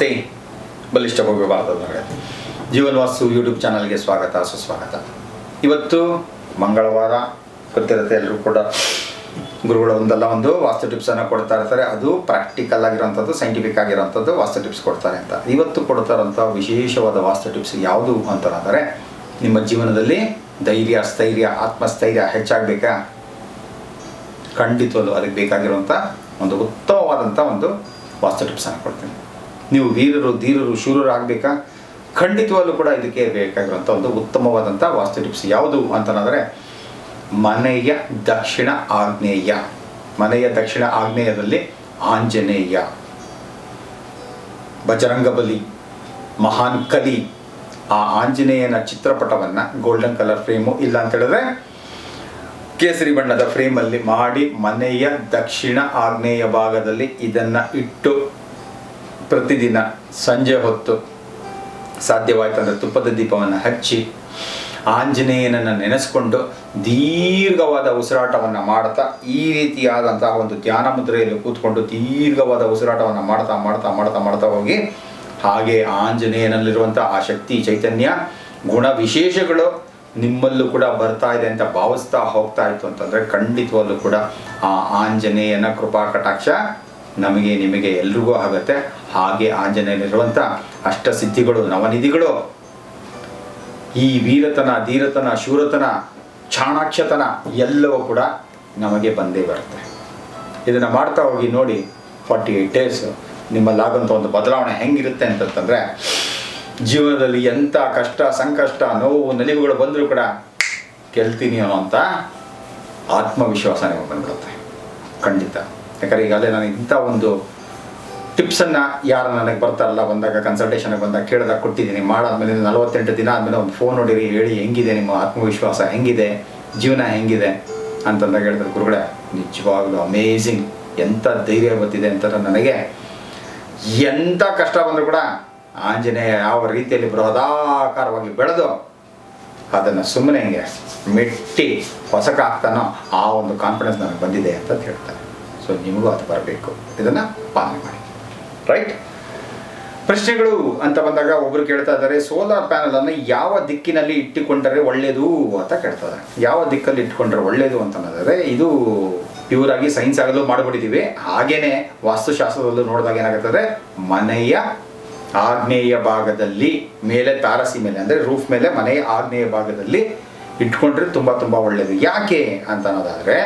ನಮಸ್ತೆ. ಬಲಿಷ್ಠ ಭವ್ಯ ಭಾರತದವರೇ ಜೀವನ್ ವಾಸ್ತು ಯೂಟ್ಯೂಬ್ ಚಾನಲ್ಗೆ ಸ್ವಾಗತ, ಸುಸ್ವಾಗತ. ಇವತ್ತು ಮಂಗಳವಾರ, ಗೊತ್ತಿರುತ್ತೆ ಎಲ್ಲರೂ ಕೂಡ ಗುರುಗಳು ಒಂದಲ್ಲ, ಒಂದು ವಾಸ್ತು ಟಿಪ್ಸನ್ನು ಕೊಡ್ತಾ ಇರ್ತಾರೆ. ಅದು ಪ್ರಾಕ್ಟಿಕಲ್ ಆಗಿರೋಂಥದ್ದು ಸೈಂಟಿಫಿಕ್ ಆಗಿರೋಂಥದ್ದು ವಾಸ್ತು ಟಿಪ್ಸ್ ಕೊಡ್ತಾರೆ ಅಂತ. ಇವತ್ತು ಕೊಡ್ತಾ ವಿಶೇಷವಾದ ವಾಸ್ತು ಟಿಪ್ಸ್ ಯಾವುದು ಅಂತಂದರೆ, ನಿಮ್ಮ ಜೀವನದಲ್ಲಿ ಧೈರ್ಯ, ಸ್ಥೈರ್ಯ, ಆತ್ಮಸ್ಥೈರ್ಯ ಹೆಚ್ಚಾಗಬೇಕಾ? ಖಂಡಿತವಾದ ಅದಕ್ಕೆ ಬೇಕಾಗಿರುವಂಥ ಒಂದು ಉತ್ತಮವಾದಂಥ ಒಂದು ವಾಸ್ತು ಟಿಪ್ಸನ್ನು ಕೊಡ್ತೀನಿ. ನೀವು ವೀರರು, ಧೀರರು ಶೂರರು ಆಗಬೇಕಾ ಖಂಡಿತವಾಗ್ಲೂ ಕೂಡ ಇದಕ್ಕೆ ಬೇಕಾಗಿರುವಂಥ ಒಂದು ಉತ್ತಮವಾದಂಥ ವಾಸ್ತು ಟಿಪ್ಸ್ ಯಾವುದು ಅಂತಂದರೆ, ಮನೆಯ ದಕ್ಷಿಣ ಆಗ್ನೇಯ ಮನೆಯ ದಕ್ಷಿಣ ಆಗ್ನೇಯದಲ್ಲಿ ಆಂಜನೇಯ. ಬಜರಂಗಬಲಿ ಮಹಾನ್ ಕಲಿ. ಆ ಆಂಜನೇಯನ ಚಿತ್ರಪಟವನ್ನು ಗೋಲ್ಡನ್ ಕಲರ್ ಫ್ರೇಮು ಇಲ್ಲ ಅಂತ ಹೇಳಿದ್ರೆ, ಕೇಸರಿ ಬಣ್ಣದ ಫ್ರೇಮಲ್ಲಿ ಮಾಡಿ ಮನೆಯ ದಕ್ಷಿಣ ಆಗ್ನೇಯ ಭಾಗದಲ್ಲಿ ಇದನ್ನು ಇಟ್ಟು ಪ್ರತಿದಿನ ಸಂಜೆ ಹೊತ್ತು ಸಾಧ್ಯವಾಯ್ತಂದರೆ ತುಪ್ಪದ ದೀಪವನ್ನು ಹಚ್ಚಿ ಆಂಜನೇಯನನ್ನು ನೆನೆಸ್ಕೊಂಡು ದೀರ್ಘವಾದ ಉಸಿರಾಟವನ್ನು ಮಾಡ್ತಾ ಈ ರೀತಿಯಾದಂತಹ ಒಂದು ಧ್ಯಾನ ಮುದ್ರೆಯಲ್ಲಿ ಕೂತ್ಕೊಂಡು ದೀರ್ಘವಾದ ಉಸಿರಾಟವನ್ನು ಮಾಡ್ತಾ ಮಾಡ್ತಾ ಮಾಡ್ತಾ ಮಾಡ್ತಾ ಹೋಗಿ ಹಾಗೆ ಆಂಜನೇಯನಲ್ಲಿರುವಂಥ ಆ ಶಕ್ತಿ, ಚೈತನ್ಯ, ಗುಣ ವಿಶೇಷಗಳು ನಿಮ್ಮಲ್ಲೂ ಕೂಡ ಬರ್ತಾ ಇದೆ ಅಂತ ಭಾವಿಸ್ತಾ ಹೋಗ್ತಾ ಇತ್ತು ಅಂತಂದರೆ ಖಂಡಿತವಾಗ್ಲೂ ಕೂಡ ಆ ಆಂಜನೇಯನ ಕೃಪಾ ಕಟಾಕ್ಷ ನಮಗೆ ನಿಮಗೆ ಎಲ್ರಿಗೂ ಆಗುತ್ತೆ. ಹಾಗೆ ಆಂಜನೇಯಲಿರುವಂಥ ಅಷ್ಟ ಸಿದ್ಧಿಗಳು ನವನಿಧಿಗಳು, ಈ ವೀರತನ, ಧೀರತನ, ಶೂರತನ, ಚಾಣಾಕ್ಷತನ ಎಲ್ಲವೂ ಕೂಡ ನಮಗೆ ಬಂದೇ ಬರುತ್ತೆ. ಇದನ್ನು ಮಾಡ್ತಾ ಹೋಗಿ ನೋಡಿ ಫಾರ್ಟಿ ಏಯ್ಟ್ ಡೇಸ್ ನಿಮ್ಮಲ್ಲಾಗಂಥ ಒಂದು ಬದಲಾವಣೆ ಹೆಂಗಿರುತ್ತೆ ಅಂತಂತಂದರೆ, ಜೀವನದಲ್ಲಿ ಎಂಥ ಕಷ್ಟ, ಸಂಕಷ್ಟ, ನೋವು, ನಲಿವುಗಳು ಬಂದರೂ ಕೂಡ ಗೆಲ್ತೀನಿ ಅನ್ನೋಂಥ ಆತ್ಮವಿಶ್ವಾಸ ನಿಮಗೆ ಬಂದ್ಬಿಡುತ್ತೆ. ಖಂಡಿತ. ಯಾಕಂದರೆ ಈಗಾಗಲೇ ನಾನು ಇಂಥ ಒಂದು ಟಿಪ್ಸನ್ನು ಯಾರು ನನಗೆ ಬರ್ತಾರಲ್ಲ ಬಂದಾಗ ಕನ್ಸಲ್ಟೇಷನ್ಗೆ ಬಂದಾಗ ಕೇಳಿದಾಗ ಕೊಟ್ಟಿದ್ದೀನಿ ಮಾಡಾದ್ಮೇಲೆ ನಲವತ್ತೆಂಟು ದಿನ ಆದಮೇಲೆ ಒಂದು ಫೋನ್ ನೋಡಿರಿ, ಹೇಳಿ ಹೆಂಗಿದೆ ನಿಮ್ಮ ಆತ್ಮವಿಶ್ವಾಸ, ಹೆಂಗಿದೆ, ಜೀವನ ಹೆಂಗಿದೆ ಅಂತಂದಾಗ ಹೇಳಿದ್ರು ಗುರುಗಳೇ, ನಿಜವಾಗ್ಲೂ ಅಮೇಝಿಂಗ್ ಎಂಥ ಧೈರ್ಯ ಗೊತ್ತಿದೆ ಅಂತ ನನಗೆ. ಎಂಥ ಕಷ್ಟ ಬಂದರೂ ಕೂಡ ಆಂಜನೇಯ ಯಾವ ರೀತಿಯಲ್ಲಿ ಬೃಹದಾಕಾರವಾಗಿ ಬೆಳೆದು ಅದನ್ನು ಸುಮ್ಮನೆ ಹಿಂಗೆ ಮೆಟ್ಟಿ ಹೊಸಕಾಗ್ತಾನೋ ಆ ಒಂದು ಕಾನ್ಫಿಡೆನ್ಸ್ ನನಗೆ ಬಂದಿದೆ ಅಂತ ಹೇಳ್ತಾರೆ. ಸೊ ನಿಮಗೂ ಅದು ಬರಬೇಕು. ಇದನ್ನು ಪಾಲನೆ ಮಾಡಿ. ರೈಟ್ ಪ್ರಶ್ನೆಗಳು ಅಂತ ಬಂದಾಗ ಒಬ್ಬರು ಕೇಳ್ತಾ ಇದ್ದಾರೆ ಸೋಲಾರ್ ಪ್ಯಾನಲ್ ಅನ್ನು ಯಾವ ದಿಕ್ಕಿನಲ್ಲಿ ಇಟ್ಟುಕೊಂಡರೆ ಒಳ್ಳೆಯದು? ಅಂತ ಕೇಳ್ತಾರೆ ಯಾವ ದಿಕ್ಕಲ್ಲಿ ಇಟ್ಕೊಂಡ್ರೆ ಒಳ್ಳೆಯದು ಅಂತಂದರೆ ಇದು ಇವರಾಗಿ ಸೈನ್ಸ್ ಆಗಲು ಮಾಡಿಬಿಟ್ಟಿದ್ದೀವಿ. ಹಾಗೇನೆ ವಾಸ್ತುಶಾಸ್ತ್ರದಲ್ಲೂ ನೋಡಿದಾಗ ಏನಾಗುತ್ತದೆ? ಮನೆಯ ಆಗ್ನೇಯ ಭಾಗದಲ್ಲಿ ಮೇಲೆ ತಾರಸಿ ಮೇಲೆ, ಅಂದರೆ ರೂಫ್ ಮೇಲೆ ಮನೆಯ ಆಗ್ನೇಯ ಭಾಗದಲ್ಲಿ ಇಟ್ಕೊಂಡ್ರೆ ತುಂಬ ತುಂಬ ಒಳ್ಳೆಯದು. ಯಾಕೆ ಅಂತ ಅನ್ನೋದಾದರೆ,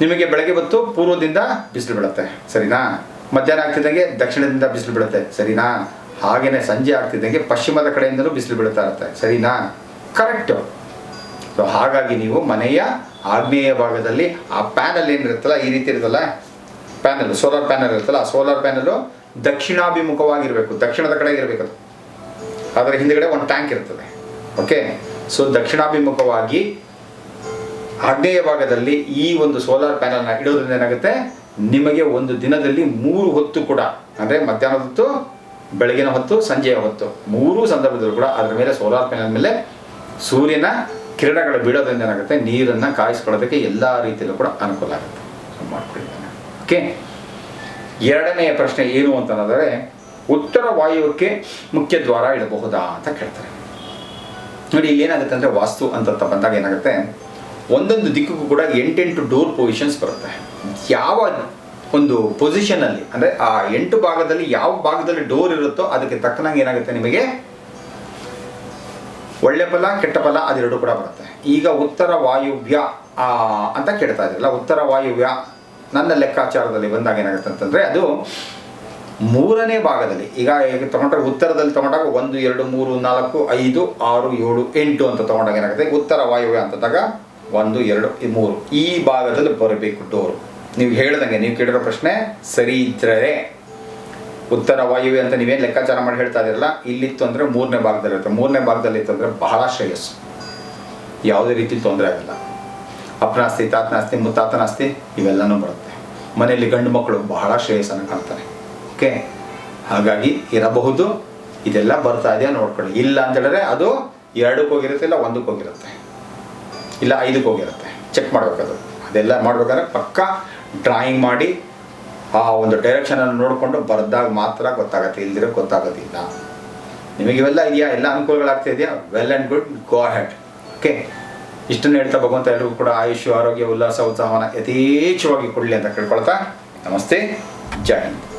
ನಿಮಗೆ ಬೆಳಗ್ಗೆ ಹೊತ್ತು ಪೂರ್ವದಿಂದ ಬಿಸಿಲು ಬೀಳುತ್ತೆ. ಸರಿನಾ? ಮಧ್ಯಾಹ್ನ ಆಗ್ತಿದ್ದಂಗೆ ದಕ್ಷಿಣದಿಂದ ಬಿಸಿಲು ಬೀಳುತ್ತೆ. ಸರಿನಾ? ಹಾಗೇನೆ ಸಂಜೆ ಆಗ್ತಿದ್ದಂಗೆ ಪಶ್ಚಿಮದ ಕಡೆಯಿಂದಲೂ ಬಿಸಿಲು ಬೀಳ್ತಾ ಇರುತ್ತೆ. ಸರಿನಾ? ಕರೆಕ್ಟು ಸೊ ಹಾಗಾಗಿ ನೀವು ಮನೆಯ ಆಗ್ನೇಯ ಭಾಗದಲ್ಲಿ ಆ ಪ್ಯಾನಲ್ ಏನಿರುತ್ತಲ್ಲ, ಈ ರೀತಿ ಇರುತ್ತಲ್ಲ ಪ್ಯಾನಲ್ ಸೋಲಾರ್ ಪ್ಯಾನಲ್ ಇರುತ್ತಲ್ಲ, ಆ ಸೋಲಾರ್ ಪ್ಯಾನಲು ದಕ್ಷಿಣಾಭಿಮುಖವಾಗಿರಬೇಕು. ದಕ್ಷಿಣದ ಕಡೆ ಇರಬೇಕು ಅದು ಅದರ ಹಿಂದುಗಡೆ ಒಂದು ಟ್ಯಾಂಕ್ ಇರ್ತದೆ. ಓಕೆ ಸೊ ದಕ್ಷಿಣಾಭಿಮುಖವಾಗಿ ಆಗ್ನೇಯ ಭಾಗದಲ್ಲಿ ಈ ಒಂದು ಸೋಲಾರ್ ಪ್ಯಾನಲ್ನ ಇಡೋದ್ರಿಂದ ಏನಾಗುತ್ತೆ? ನಿಮಗೆ ಒಂದು ದಿನದಲ್ಲಿ ಮೂರು ಹೊತ್ತು ಕೂಡ, ಅಂದರೆ ಮಧ್ಯಾಹ್ನದ ಹೊತ್ತು, ಬೆಳಗಿನ ಹೊತ್ತು, ಸಂಜೆಯ ಹೊತ್ತು, ಮೂರು ಸಂದರ್ಭದಲ್ಲೂ ಕೂಡ ಅದರ ಮೇಲೆ ಸೋಲಾರ್ ಪ್ಯಾನಲ್ ಮೇಲೆ ಸೂರ್ಯನ ಕಿರಣಗಳು ಬೀಳೋದ್ರಿಂದ ಏನಾಗುತ್ತೆ? ನೀರನ್ನು ಕಾಯಿಸ್ಕೊಳ್ಳೋದಕ್ಕೆ ಎಲ್ಲ ರೀತಿಯಲ್ಲೂ ಕೂಡ ಅನುಕೂಲ ಆಗುತ್ತೆ. ಓಕೆ ಎರಡನೆಯ ಪ್ರಶ್ನೆ ಏನು ಅಂತಂದರೆ, ಉತ್ತರ ವಾಯುವ್ಯಕ್ಕೆ ಮುಖ್ಯ ದ್ವಾರ ಇಡಬಹುದಾ ಅಂತ ಕೇಳ್ತಾರೆ. ನೋಡಿ, ಇಲ್ಲಿ ಏನಾಗುತ್ತೆ ಅಂದರೆ ವಾಸ್ತು ಅಂತ ಬಂದಾಗ ಏನಾಗುತ್ತೆ? ಒಂದೊಂದು ದಿಕ್ಕಿಗೂ ಕೂಡ ಎಂಟೆಂಟು ಡೋರ್ ಪೊಸಿಷನ್ಸ್ ಬರುತ್ತೆ. ಯಾವ ಒಂದು ಪೊಸಿಷನಲ್ಲಿ ಅಂದರೆ ಆ ಎಂಟು ಭಾಗದಲ್ಲಿ ಯಾವ ಭಾಗದಲ್ಲಿ ಡೋರ್ ಇರುತ್ತೋ ಅದಕ್ಕೆ ತಕ್ಕನಾಗಿ ಏನಾಗುತ್ತೆ ನಿಮಗೆ? ಒಳ್ಳೆ ಫಲ, ಕೆಟ್ಟ ಫಲ ಅದೆರಡು ಕೂಡ ಬರುತ್ತೆ. ಈಗ ಉತ್ತರ ವಾಯುವ್ಯ ಅಂತ ಕೇಳ್ತಾ ಇದ್ರಲ್ಲ ಉತ್ತರ ವಾಯುವ್ಯ ನನ್ನ ಲೆಕ್ಕಾಚಾರದಲ್ಲಿ ಬಂದಾಗ ಏನಾಗುತ್ತೆ ಅಂತಂದರೆ ಅದು ಮೂರನೇ ಭಾಗದಲ್ಲಿ, ಈಗ ತಗೊಂಡ್ರೆ ಉತ್ತರದಲ್ಲಿ ತಗೊಂಡಾಗ ಒಂದು, ಎರಡು, ಮೂರು, ನಾಲ್ಕು, ಐದು, ಆರು, ಏಳು, ಎಂಟು ಅಂತ ತಗೊಂಡಾಗ ಏನಾಗುತ್ತೆ? ಉತ್ತರ ವಾಯುವ್ಯ ಅಂತಂದಾಗ ಒಂದು, ಎರಡು ಮೂರು. ಈ ಭಾಗದಲ್ಲಿ ಬರಬೇಕು ಡೋರು ನೀವು ಹೇಳ್ದಂಗೆ, ನೀವು ಕೇಳಿರೋ ಪ್ರಶ್ನೆ ಸರಿ ಇದ್ದರೆ ಉತ್ತರ ವಾಯುವೆ ಅಂತ ನೀವೇನು ಲೆಕ್ಕಾಚಾರ ಮಾಡಿ ಹೇಳ್ತಾ ಇದ್ದೀರಲ್ಲ ಇಲ್ಲಿತ್ತು ಅಂದರೆ ಮೂರನೇ ಭಾಗದಲ್ಲಿ ಇರುತ್ತೆ. ಮೂರನೇ ಭಾಗದಲ್ಲಿ ಇತ್ತು ಅಂದರೆ ಬಹಳ ಶ್ರೇಯಸ್ಸು. ಯಾವುದೇ ರೀತಿ ತೊಂದರೆ ಆಗಲ್ಲ. ಅಪ್ಪನಾಸ್ತಿ ತಾತನಾಸ್ತಿ, ಮುತ್ತಾತನಾಸ್ತಿ, ಇವೆಲ್ಲನೂ ಬರುತ್ತೆ. ಮನೆಯಲ್ಲಿ ಗಂಡು ಮಕ್ಕಳು ಬಹಳ ಶ್ರೇಯಸ್ಸನ್ನು ಕಾಣ್ತಾರೆ. ಓಕೆ? ಹಾಗಾಗಿ ಇರಬಹುದು, ಇದೆಲ್ಲ ಬರ್ತಾ ಇದೆಯಾ ನೋಡ್ಕೊಳ್ಳಿ. ಇಲ್ಲ ಅಂತ ಹೇಳಿದ್ರೆ ಅದು ಎರಡಕ್ಕೆ ಹೋಗಿರುತ್ತೆ, ಇಲ್ಲ ಒಂದಕ್ಕೆ ಹೋಗಿರುತ್ತೆ. ಇಲ್ಲ ಐದಕ್ಕೆ ಹೋಗಿರುತ್ತೆ. ಚೆಕ್ ಮಾಡ್ಬೇಕಾದ್ರೆ ಅದೆಲ್ಲ ಮಾಡ್ಬೇಕಾದ್ರೆ ಪಕ್ಕ ಡ್ರಾಯಿಂಗ್ ಮಾಡಿ ಆ ಒಂದು ಡೈರೆಕ್ಷನನ್ನು ನೋಡಿಕೊಂಡು ಬರೆದಾಗ ಮಾತ್ರ ಗೊತ್ತಾಗುತ್ತೆ. ಇಲ್ದಿರೋ ಗೊತ್ತಾಗೋದಿಲ್ಲ. ನಿಮಗೆ ಇವೆಲ್ಲ ಇದೆಯಾ? ಎಲ್ಲ ಅನುಕೂಲಗಳಾಗ್ತಾ ಇದೆಯಾ? Well and good go ahead okay ಇಷ್ಟನ್ನು ಹೇಳ್ತಾ ಭಗವಂತ ಎಲ್ಲರಿಗೂ ಕೂಡ ಆಯುಷ್ಯ ಆರೋಗ್ಯ, ಉಲ್ಲಾಸ, ಉತ್ಸಾಹವನ್ನು ಯಥೇಚ್ಛವಾಗಿ ಕೊಡಲಿ ಅಂತ ಕೇಳ್ಕೊಳ್ತಾ ನಮಸ್ತೆ. ಜೈ ಹಿಂದ್.